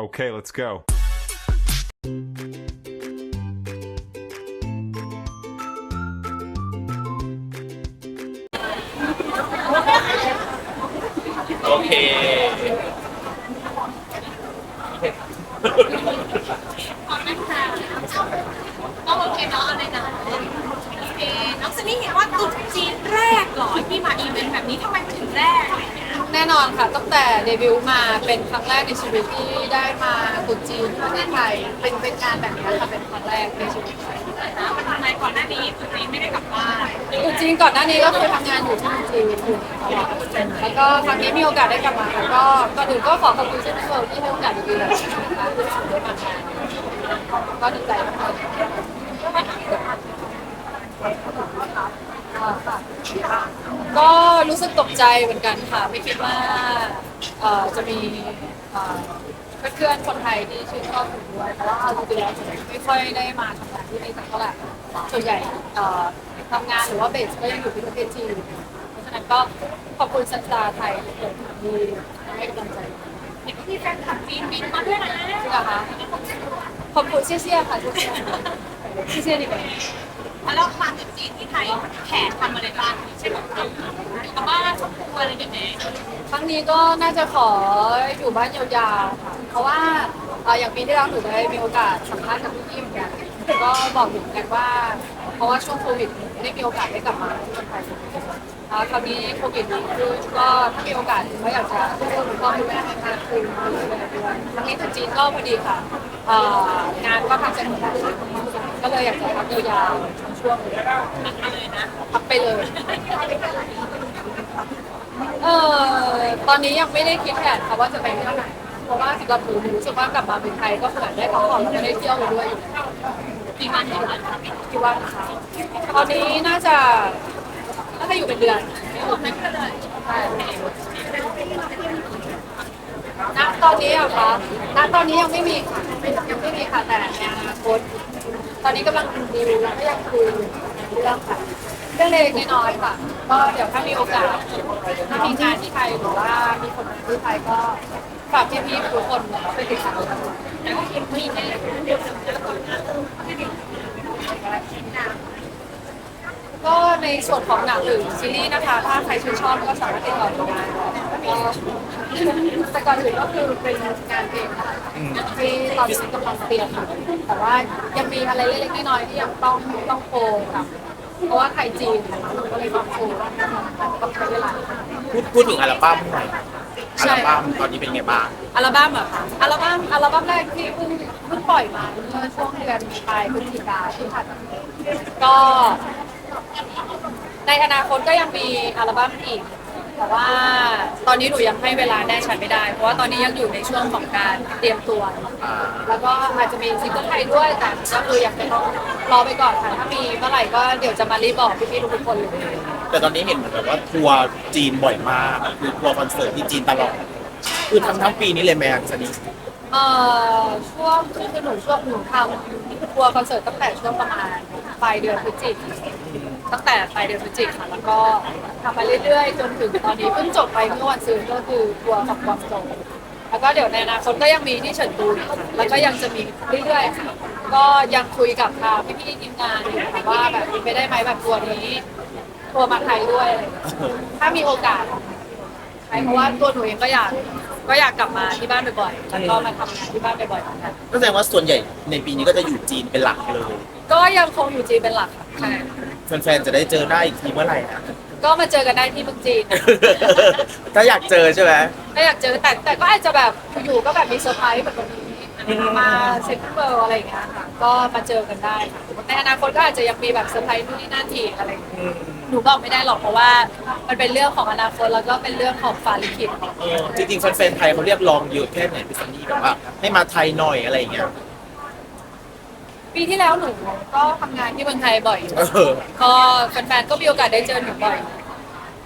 Okay, let's go. โอเคก็โอเคเนาะอะไรนะโอเคน้องซันนี่เห็นว่าตุ๊ดจีนแรกเหรอที่มาอีเวนต์แบบนี้ทำไมถึงแรก แน่นอนค่ะ ตั้งแต่เดบิวต์มาเป็นครั้งแรกในชีวิตที่ได้มาตรุษจีนที่ประเทศไทยเป็นเป็นงานแบบนี้ค่ะเป็นครั้งแรกในชีวิตนะมันทำไมก่อนหน้านี้ตุ๊ดจีนไม่ได้กลับบ้านตรุษจีนก่อนหน้านี้ก็เคยทำงานอยู่ที่จีนอยู่ตลอดแล้วก็ครั้งนี้มีโอกาสได้กลับมาค่ะก็ก่อนอื่นก็ขอขอบคุณเช่นเดิมที่ให้โอกาสดีๆแบบนี้นะคะที่ได้มางานก็ดีใจมากๆ ก็รู้สึกตกใจเหมือนกันค่ะ ไม่คิดว่าเอ่อจะมีเอ่อเพื่อนๆคนไทยที่ชื่นชอบผมด้วยเพราะว่าเอาจริงๆแล้วผมไม่ค่อยได้มาทำงานที่นี่สักเท่าไหร่ส่วนใหญ่เอ่อทำงานหรือว่าเบสก็ยังอยู่ที่ประเทศจีนเพราะฉะนั้นก็ขอบคุณสัญญาไทยทุกคนที่ให้กำลังใจเห็นที่แฟนคลับจีนบินมาด้วยนะจริงเหรอคะขอบคุณเชี่ยๆค่ะเชี่ยๆเชี่ยๆดีกว่า แล้วมาตุ๊ดจีนที่ไทยแขกทำอะไรบ้างเช่นแบบกลับบ้านครอบครัวอะไรอย่างเงี้ยครั้งนี้ก็น่าจะขออยู่บ้านยาวๆค่ะ เพราะว่าเอ่ออย่างปีที่แล้วหนูได้มีโอกาสสัมภาษณ์กับพี่ๆเหมือนกัน ก็บอกอยู่เหมือนกันว่า เพราะว่าช่วงโควิดไม่ได้มีโอกาสได้กลับมาที่เมืองไทยอ่าคราวนี้โควิดดีขึ้นก็ถ้ามีโอกาสก็อยากจะช่วยคุณพ่อคุณแม่ให้มากขึ้นด้วยครั้งนี้ถึงจีนก็พอดีค่ะเอ่องานก็ทำเสร็จหมดแล้วก็เลยอยากจะพักยาวๆ ช่วงนี้มาเลยนะพักไปเลย เออตอนนี้ยังไม่ได้คิดแผนค่ะว่าจะไปเที่ยวไหน เพราะว่าสำหรับหนูหนูรู้สึกว่ากลับมาเป็นไทยก็เหมือนได้พักผ่อนแล้วก็ได้เที่ยวไปด้วยอยู่แล้วกี่วันกี่วันคิดว่านะคะตอนนี้น่าจะน่าจะอยู่เป็นเดือนไม่เป็นไรใช่ณตอนนี้เหรอะคะณตอนนี้ยังไม่มีค่ะยังไม่มีค่ะแต่ในอนาคต ตอนนี้กำลังดีแล้วก็ยังคุยเรื่องค่ะเรื่องเล็กๆน้อยๆค่ะ ก็เดี๋ยวถ้ามีโอกาสถ้ามีงานที่ไทยหรือว่ามีคนมาที่ไทยก็ฝากพี่ๆทุกคนไปติดตามกันแต่ก็คิดมีแน่เดี๋ยวจะเจอคนนะก็ในส่วนของหนังหรือซีรีส์นะคะ ถ้าใครชื่นชอบก็สามารถติดต่อได้ก็ แต่ก่อนอื่นก็คือเป็นงานเพลงนะคะที่ตอนนี้กำลังเตรียมอยู่แต่ว่ายังมีอะไรเล็กๆน้อยๆที่ยังต้องต้องโคค่ะเพราะว่าไทยจีนก็เลยต้องโคต้องใช้เวลาพูดพูดถึงอัลบั้มหน่อยอัลบั้มตอนนี้เป็นไงบ้างอัลบั้มเหรอคะอัลบั้มอัลบั้มแรกที่เพิ่งเพิ่งปล่อยมาเมื่อช่วงเดือนปลายพฤศจิกาที่ผ่านมาก็ ในอนาคตก็ยังมีอัลบั้มอีก แต่ว่าตอนนี้หนูยังให้เวลาแน่ชัดไม่ได้ เพราะว่าตอนนี้ยังอยู่ในช่วงของการเตรียมตัวอ่าแล้วก็อาจจะมีซิงเกิลไทยด้วย แต่ก็คือยังไม่ต้องรอไปก่อนค่ะ ถ้ามีเมื่อไหร่ก็เดี๋ยวจะมารีบบอกพี่ๆทุกคนเลย แต่ตอนนี้เห็นเหมือนแบบว่าทัวร์จีนบ่อยมากคือทัวร์คอนเสิร์ตที่จีนตลอดคือทั้งทั้งปีนี้เลยแม่สนิทเอ่อช่วงคือคือหนูช่วงหนูทำทัวร์คอนเสิร์ตตั้งแต่ช่วงประมาณปลายเดือนพฤศจิก ตั้งแต่ปลายเดือนพฤศจิกค่ะ แล้วก็ทำมาเรื่อยๆ จนถึงตอนนี้เพิ่งจบไปเมื่อวันศุกร์ก็คือทัวร์ของกวางโจวแล้วก็เดี๋ยวในอนาคตก็ยังมีที่เฉินตูอีกค่ะแล้วก็ยังจะมีเรื่อยๆค่ะก็ยังคุยกับทางพี่ๆทีมงานอยู่ค่ะว่าแบบมีไปได้ไหมแบบทัวร์นี้ทัวร์มาไทยด้วยอะไรอย่างเงี้ยถ้ามีโอกาสใช่เพราะว่าตัวหนูเองก็อยากก็อยากกลับมาที่บ้านบ่อยๆแล้วก็มาทำงานที่บ้านบ่อยๆเหมือนกัน ก็แสดงว่าส่วนใหญ่ในปีนี้ก็จะอยู่จีนเป็นหลักเลย ก็ยังคงอยู่จีนเป็นหลักค่ะใช่ แฟนๆจะได้เจอหน้าอีกทีเมื่อไหร่นะ ก็มาเจอกันได้ที่เมืองจีนนะถ้าอยากเจอใช่ไหมก็อยากเจอแต่แต่ก็อาจจะแบบอยู่ๆก็แบบมีเซอร์ไพรส์แบบวันนี้มาเซ็นทรัลเวิลด์อะไรอย่างเงี้ยค่ะ ก็มาเจอกันได้ค่ะในอนาคตก็อาจจะยังมีแบบเซอร์ไพรส์นู่นนี่นั่นอีกอะไรอย่างเงี้ยหนูบอกไม่ได้หรอกเพราะว่า มันเป็นเรื่องของอนาคตแล้วก็เป็นเรื่องของฟ้าลิขิต เออจริงๆแฟนๆไทยเขาเรียกร้องเยอะแค่ไหนพี่ซันนี่แบบว่าให้มาไทยหน่อยอะไรอย่างเงี้ย ปีที่แล้วหนูก็ทำงานที่เมืองไทยบ่อยอยู่เออก็แฟนๆก็มีโอกาสได้เจอหนูบ่อย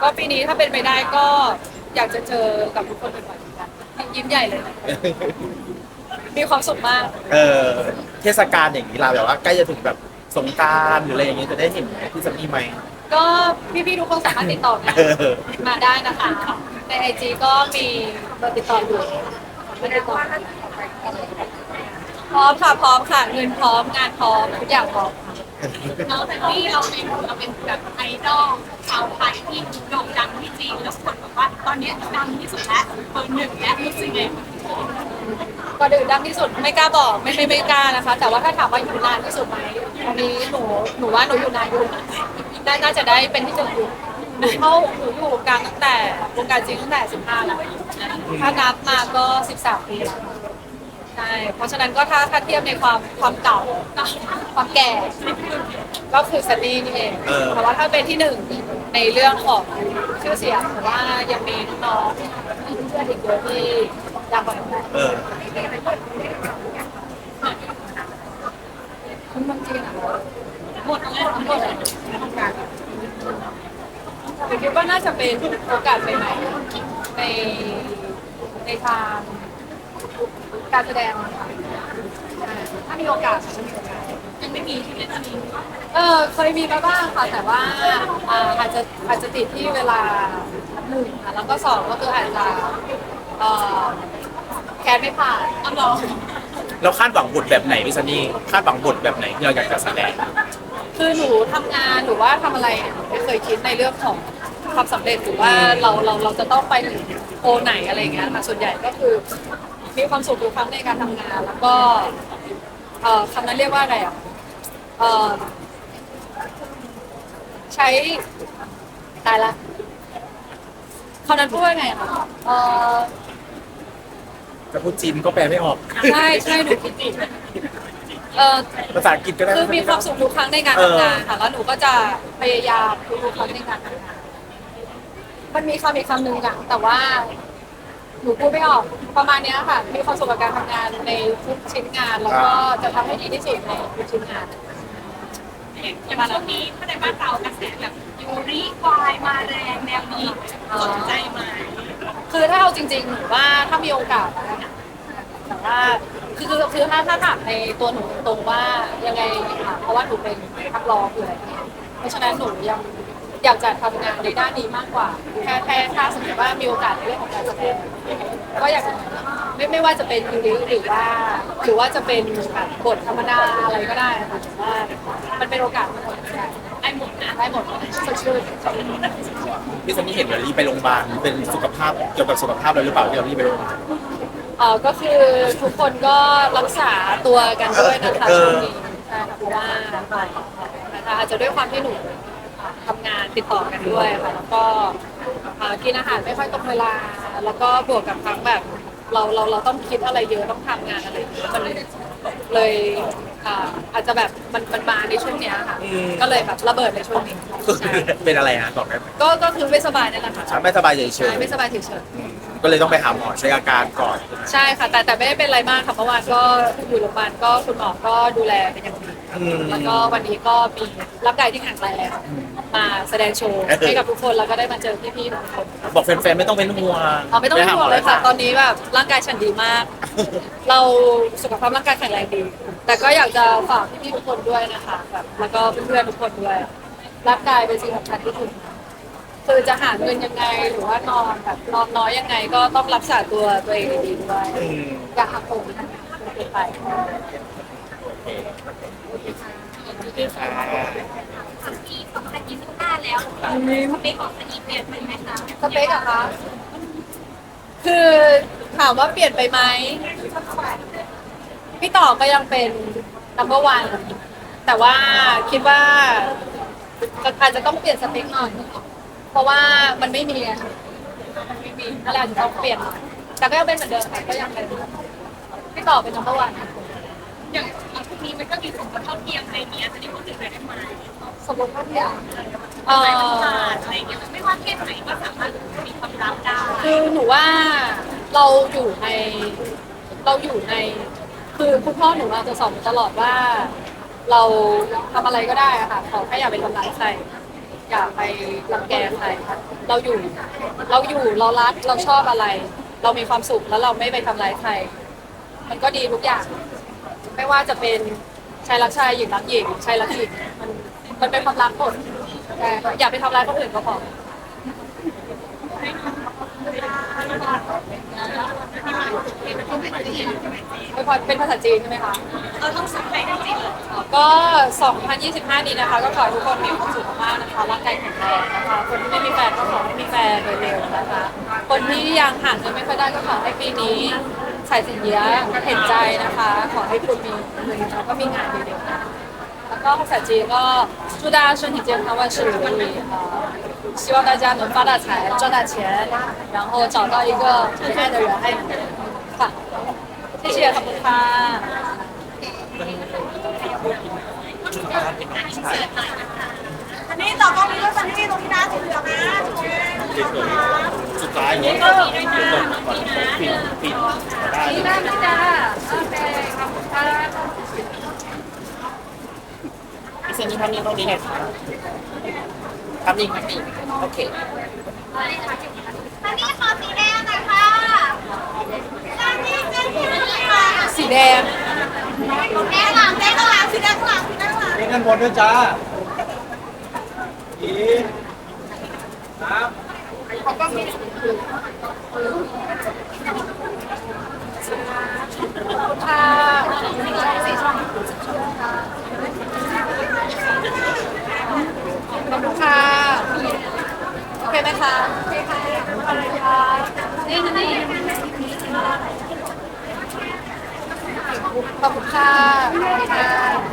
ก็ปีนี้ถ้าเป็นไปได้ก็อยากจะเจอกับทุกคนบ่อยๆเหมือนกันยิ้มใหญ่เลยมีความสุขมาก เออเทศกาลอย่างนี้เราแบบว่าใกล้จะถึงแบบสงกรารหรืออะไรอย่างเงี้ยจะได้เห็นไหมพี่ซันนี่ไหมก็พี่ๆทุกคนสามารถติดต่องานเออมาได้นะคะ ในไอจีก็มีเบอร์ติดต่ออยู่ไม่ได้ว่า พร้อมค่ะพร้อมค่ะเงินพร้อมงานพร้อมทุกอย่างพร้อมค่ะน้องแซนดี้เราเป็นเราเป็นแบบไอดอลชาวไทยที่โด่งดังที่จีนแล้วคนบอกว่า ตอนนี้ดังที่สุดแล้วเบอร์หนึ่งและรู้สึกไงก็ดื่นดังที่สุดไม่กล้าบอกไม่ไม่ไม่กล้านะคะ แต่ว่าถ้าถามว่าอยู่นานที่สุดไหมวันนี้หนูหนูว่าหนูอยู่นานอยู่น่าน่าจะได้เป็นที่หนึ่งอยู่หนูเข้าหนูอยู่วงการตั้งแต่วงการจริงตั้งแต่สิบห้าแล้วถ้านับมาก็สิบสามปีแล้ว ใช่เพราะฉะนั้นก็ถ้าถ้าเทียบในความความเก่าความแก่ ก็คือซันนี่นี่เองเออ แต่ว่าถ้าเป็นที่หนึ่งในเรื่องของชื่อเสียงแต่ว่ายังมีน้องๆมีเพื่อนอีกเยอะที่ดังกว่าหนูเออ คุณมันจริงอะหมดเลยทั้งหมดเลยผมคิดว่าน่าจะเป็นโอกาสใหม่ๆในในทาง การแสดงอะค่ะใช่ถ้ามีโอกาสถ้ามีโอกาส ยังไม่มีที่เล่นอันนี้เออเคยมีมาบ้างค่ะแต่ว่าอ่าอาจจะอาจจะติดที่เวลาหนึ่งค่ะแล้วก็สองก็คืออาจจะเอ่อแคสไม่ผ่านเอาหรอเราคาดหวังบทแบบไหนพี่ซันนี่คาดหวังบทแบบไหนที่เราอยากจะแสดงคือหนูทำงานหรือว่าทำอะไรเนี่ยหนูไม่เคยคิดในเรื่องของความสำเร็จหรือว่าเราเราเราจะต้องไปถึงโอไหนอะไรอย่างเงี้ยค่ะส่วนใหญ่ก็คือ มีความสุขทุกครั้งในการทำงาน แล้วก็เอ่อคำนั้นเรียกว่าอะไรอะเอ่อใช้ตายละคำนั้นพูดว่าไงอะเอ่อจะพูดจีนก็แปลไม่ออก ใช่ใช่หนูคิดผิดเออภาษาอังกฤษก็ได้ คือมีความสุขทุกครั้งในการทำงานค่ะแล้วหนูก็จะพยายามทุกๆครั้งในการทำงานมันมีคำอีกคำหนึ่งอะแต่ว่า หนูพูดไม่ออกประมาณเนี้ยค่ะ มีความสุขกับการทำงานในทุกชิ้นงาน แล้วก็จะทำให้ดีที่สุดในทุกชิ้นงาน อย่างช่วงนี้ถ้าในบ้านเรากระแสแบบยูริวายมาแรงแนวนี้สนใจไหมคือถ้าเอาจริงๆหนูว่าถ้ามีโอกาสนะแต่ว่าคือคือคือถ้าถ้าถามในตัวหนูตรงว่ายังไงค่ะเพราะว่าหนูเป็นนักร้องเลยเพราะฉะนั้นหนูยัง อยากจะทำงานในด้านนี้มากกว่าแค่แค่ถ้าสมมติว่ามีโอกาสในเรื่องของการแสดงก็อยากจะไม่ไม่ว่าจะเป็นยูริหรือว่าหรือว่าจะเป็นแบบบทธรรมดาอะไรก็ได้ค่ะแต่ว่ามันเป็นโอกาสมันทำได้ได้หมดนะได้หมดสดชื่น พี่ซันนี่เห็นเรารีบไปโรงพยาบาลเป็นสุขภาพเกี่ยวกับสุขภาพเราหรือเปล่าที่เรารีบไปโรงพยาบาล เออก็คือทุกคนก็รักษาตัวกันด้วยนะคะเออ ช่วงนี้ใช่ค่ะเพราะว่านะคะอาจจะด้วยความที่หนู ทำงานติดต่อกันด้วยค่ะแล้วก็เอ่อกินอาหารไม่ค่อยตรงเวลา แล้วก็บวกกับทั้งแบบ เราเราเราต้องคิดอะไรเยอะต้องทำงานอะไรเยอะมันเลยอ่าอาจจะแบบมันมันมาในช่วงเนี้ยค่ะก็เลยแบบระเบิดในช่วงนี้คือใช่เป็นอะไรฮะบอกได้ไหมก็ก็คือไม่สบายนั่นแหละค่ะฉันไม่สบายเฉใช่ยไม่สบายเฉยๆๆอืมก็เลยต้องไปหาหมอเช็คอาการก่อนใช่ค่ะ แต่แต่ไม่ได้เป็นอะไรมากค่ะเมื่อวานก็อยู่โรงพยาบาลก็คุณหมอก็ดูแลเป็นอย่างดีอืม แล้วก็วันนี้ก็มีร่างกายที่แข็งแรงมาแสดงโชว์ให้กับทุกคนแล้วก็ได้มาเจอพี่ๆทุกคนบอกแฟนๆไม่ต้องเป็นห่วงเอาไม่ต้องปเป็นหาห่วงเลยค่ะหมตอนนี้แบบร่างกายฉันดีมาก เราสุขภาพร่างกายแข็งแรงดี แต่ก็อยากจะฝากพี่ๆทุกคนด้วยนะคะแบบแล้วก็เพื่อนๆทุกคนด้วยร่างกายเป็นสิ่งสำคัญที่สุดคือจะหาเงินยังไงหรือว่านอนแบบนอนน้อยยังไงก็ต้องรักษาตัวตัวเองดีๆด้วยอืมอย่าหักโหมเกินไป สักปีสองพันยี่สิบห้าแล้วสเปคของสนีเปลี่ยนไปไหมคะสเปคอะคะ คือถามว่าเปลี่ยนไปไหมพี่ต่อก็ยังเป็น number one แต่ว่าคิดว่าอาจจะต้องเปลี่ยนสเปคหน่อย เพราะว่ามันไม่มีอะมันไม่มีก็เลยอาจจะต้องเปลี่ยน แต่ก็ยังเป็นเหมือนเดิมค่ะก็ยังเป็นพี่ต่อเป็น number one อย่าง นี้มันก็มีสมรสเท่าเทียมอะไรเงี้ยจะได้พูดถึงอะไรได้ไหมสมมติว่าพี่อะเออะไรอต่างๆอะไรเงี้ยไม่ว่าเพศไหนก็สามารถมีความรักได้คือหนูว่าเราอยู่ในเราอยู่ใน คือคุณพ่อหนูเราจะสอนตลอดว่า เราทำอะไรก็ได้อะค่ะขอแค่อย่าไปทำร้ายใครอย่าไปรังแกใครเราอยู่ เราอยู่เรารักเราชอบอะไร เรามีความสุขแล้วเราไม่ไปทำร้ายใคร มันก็ดีทุกอย่าง ไม่ว่าจะเป็นชายรักชายหญิงรักหญิงชายรักหญิงมันมันเป็นความรักหมดแต่อย่าไปทำร้ายคนอื่นก็พอที่มาอเป็นภาษาจีนใช่ไหมคะเราต้องสังเกตจริงๆเลยก็ 2025 นี้นะคะ ก็ขอให้ทุกคนมีความสุขมากๆนะคะร่างกายแข็งแรงนะคะ คนที่ไม่มีแฟนก็ขอให้มีแฟนโดยเร็วนะคะ คนที่ยังหาเงินไม่ค่อยได้ก็ขอให้ปีนี้ ใส่สินเยียเห็นใจนะคะ ขอให้คุณมีเงินแล้วก็มีงานเร็วๆนะแล้วก็ภาษาจีนก็祝大家身体健康，万事如意啊！希望大家能发大财，赚大钱，然后找到一个真爱的人爱你的人。ค่ะ谢谢ขอบคุณค่ะ อันนี้ต่อกล้องนี้ก็ซันนี่ตรงนี้นะสีเห พี่เซนนี่ภาพนี้ตรงนี้ไงคะภาพนี้ภาพนี้โอเคอันนี้ขอสีแดงหน่อยค่ะอันนี้เป็นสีเหลืองค่ะสีแดงแดงหลังแดงหลังสีแดงหลังสีแดงหลังเล่นกันบนด้วยจ้าอีครับค่ะ ขอบคุณค่ะโอเคไหมคะโอเคค่ะอะไรคะนี่นี่ขอบคุณค่ะขอบคุณค่ะ